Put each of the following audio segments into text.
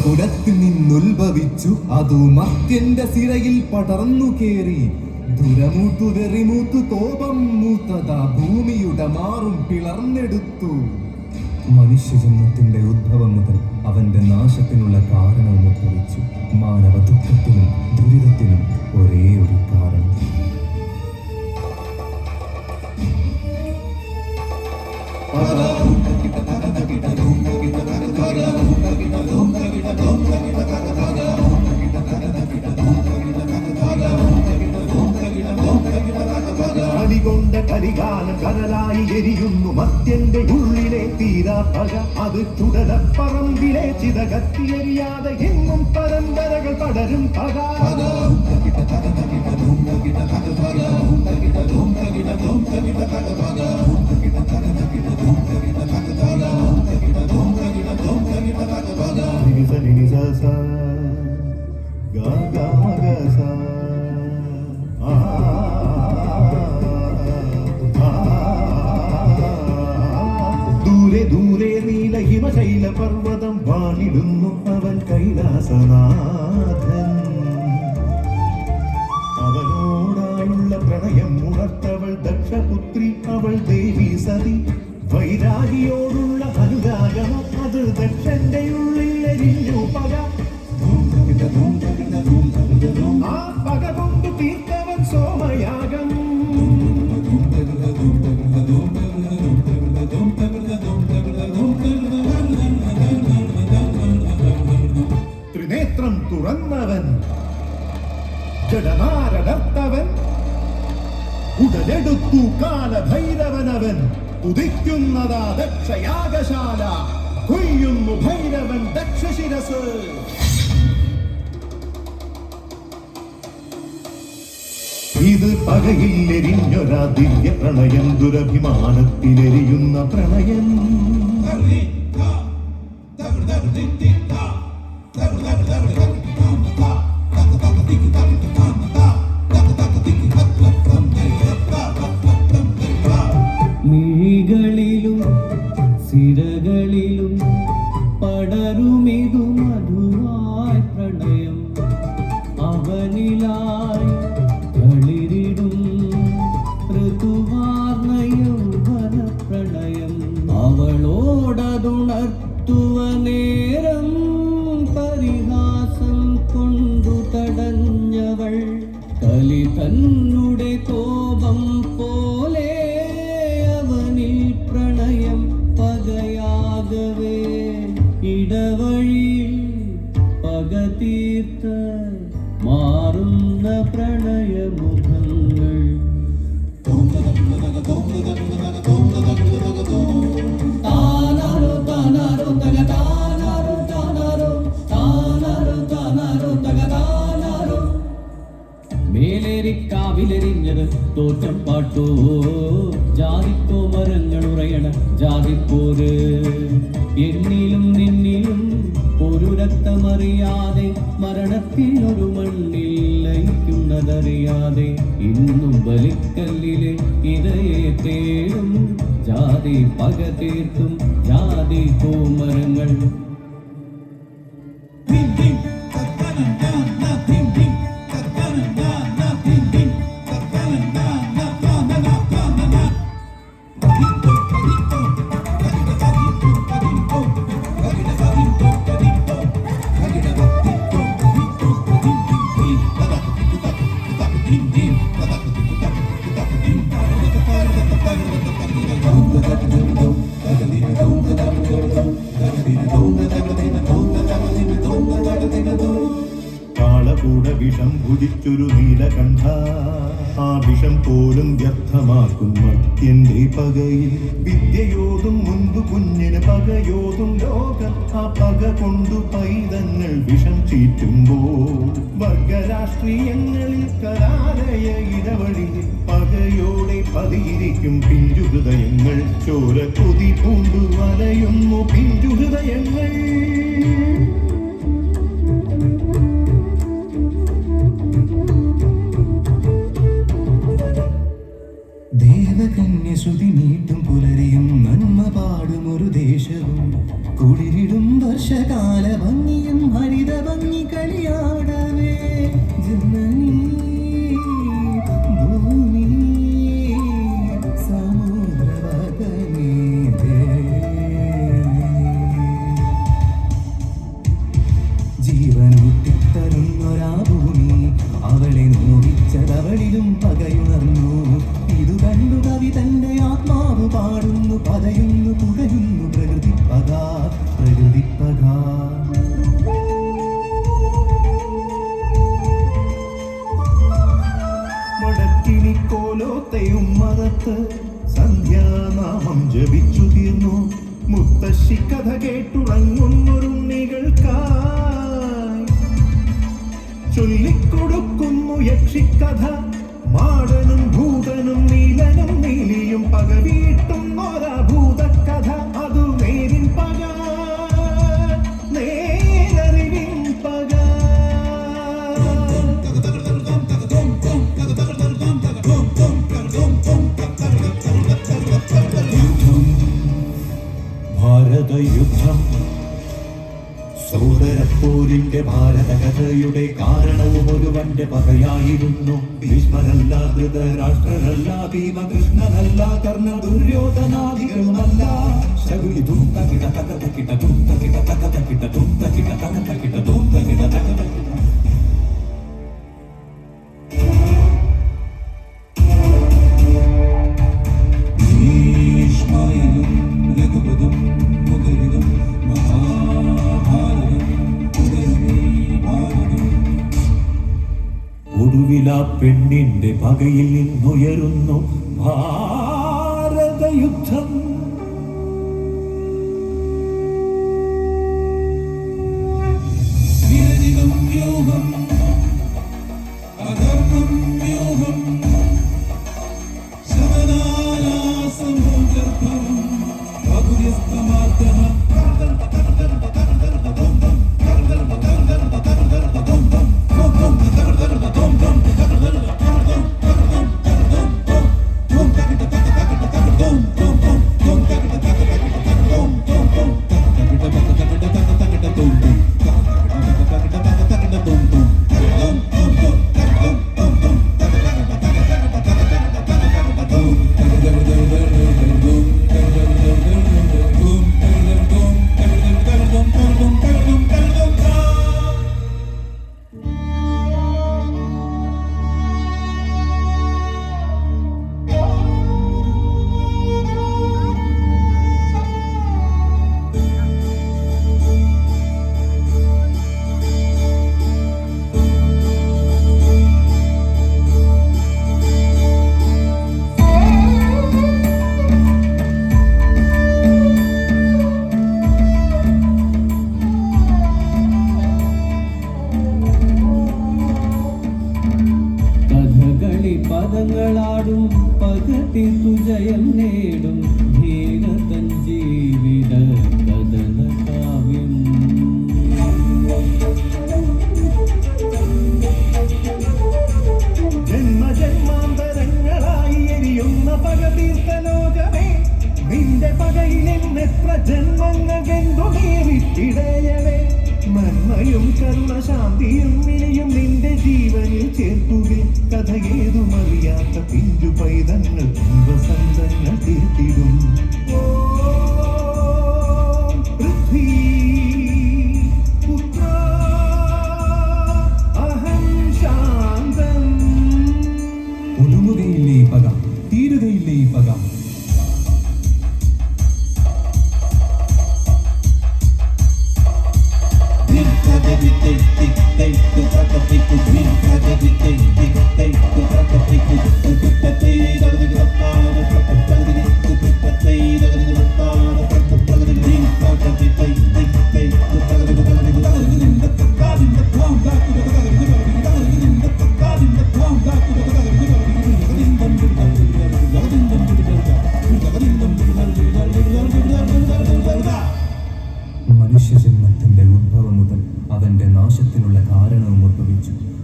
ദേവകുലത്തിൽ നിന്നുത്ഭവിച്ചു. അതു മത്യന്റെ സിരയിൽ പടർന്നു കേറി. ദുരമൂത്തു വെറിമൂത്തു കോപം മൂത്തത ഭൂമിയുടെ മാറും പിളർന്നെടുത്തു. മനുഷ്യജന്മത്തിന്റെ ഉദ്ഭവം മുതൽ അവന്റെ നാശത്തിനുള്ള കാരണവും ഉദ്ഭവിച്ചു. മാനവ ദുഃഖത്തിനും ദുരിതത്തിനും ഒരേ ഒരു കാരണം. കനലായി എരിയുന്നു മത്യന്റെ ഉള്ളിലെ തീരാ പക അത് ചിത കത്തിയെറിയാതെ എങ്ങും പരമ്പരകൾ പടരും പക. ഹിമശൈല പർവ്വതം വാണിടുന്നു അവൻ കൈലാസനാഥൻ അവനോടായുള്ള പ്രണയം ഉണർത്തവൾ ദക്ഷപുത്രി അവൾ ദേവി സതി വൈരാഗിയോടുള്ള അനുരാഗമോ തുറന്നവൻ. ജഡനാരടർത്തവൻ. ഉടലെടുത്തു കാലഭൈരവനവൻ. ഉദിക്കുന്നതാ ദക്ഷയാഗശാല കൊയ്യുന്നു ഭൈരവൻ ദക്ഷശിരസ്. ഇത് പകയില്ലെരിഞ്ഞൊരാ ദിവ്യ പ്രണയം ദുരഭിമാനത്തിലെരിയുന്ന പ്രണയം. മിഴികളിലും സിരകളിലും പടരുമിതു മധുവായി പ്രണയം അവനിലായി കളിരിടും ഋതുവാർന്ന യൗവന പ്രണയം അവളോടതുണർത്തുവ മേലേരിക്കാവിലെറിഞ്ഞത് തോറ്റം പാട്ടോ. ജാതിക്കോ മരങ്ങൾ ഉറയണ ജാതിപ്പോര്. എന്നിലും നിന്നിലും ഒരു രക്തമറിയാതെ മരണത്തിൽ ഒരു മണ്ണിൽ ലയിക്കുന്നതറിയാതെ ഇന്നും ബലിക്കല്ലിലെ ഇതയെ തേടും. ജാതി പക തീർത്തും ജാതി കോമരങ്ങൾ Thank you. കാളകൂട വിഷം ഭുജിച്ചൊരു നീലകണ്ഠ. ആ വിഷം പോലും വ്യർത്ഥമാക്കും മത്യന്റെ പകയിൽ. വിദ്യയോതും മുൻപ് കുഞ്ഞിന് പകയോതും ലോകം ആ പക കൊണ്ടു പൈതങ്ങൾ വിഷം ചീറ്റുമ്പോൾ. വർഗരാഷ്ട്രീയങ്ങളിൽ കലാലയ ഇടവഴിയിൽ പകയോടെ പതിയിരിക്കും പിഞ്ചു ഹൃദയങ്ങൾ. ചോര കൊതി പൂണ്ടു വലയുന്നു പിഞ്ചു ഹൃദയങ്ങൾ. ദേവകന്യ ശ്രുതി നീട്ടും പുലരിയും നന്മ പാടും ഒരു ദേശവും. കുളിരിടും വർഷകാല കോലോത്തയും മറത്ത് സന്ധ്യാനാമം ജപിച്ചു തീർന്നു. മുത്തശ്ശി കഥ കേട്ടുറങ്ങുന്നൊരുണ്ണികൾക്കായി ചൊല്ലിക്കൊടുക്കുന്നു യക്ഷിക്കഥ മാടനും ഭൂതനും ഭാരതയുദ്ധം സോദരപ്പോരിന്റെ ഭാരതകഥയുടെ കാരണവും ഒരുവന്റെ പകയായിരുന്നു. ഭീഷ്മരല്ല ധൃതരാഷ്ട്രരല്ല ഭീമകൃഷ്ണനല്ല കർണ ദുര്യോധനാദികളുമല്ല. ശകുനി തുണ്ട കിട തക കിട തുണ്ട കിട തക കിട ധൂം ഒടുവില പെണ്ണിന്റെ പകയിൽ നിന്നുയരുന്നു ഭാരതയുദ്ധം. Come പകുര്യസ്തമാർദ്ദഃ പകത്തി ജയം നേടും ധീരതൻ ജീവിത കഥന കാവ്യം. ജന്മജന്മാന്തരങ്ങളായി എരിയുന്ന പക തീർത്ത നിന്റെ പകയിൽ എത്ര ജന്മങ്ങൾ വെന്തു നേരിട്ടിടയവേ നന്മയും കരുണ ശാന്തിയും ഇനിയും നിന്റെ ജീവനിൽ ചേർക്കുകയും കഥ ഏതുമറിയാത്ത പിഞ്ചു പൈതങ്ങൾ വസന്തങ്ങൾ തീർത്തിടും. ഓ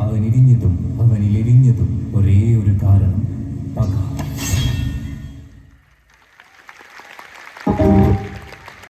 അവനിൽ എരിഞ്ഞതും ഒരേ ഒരു കാരണം. പക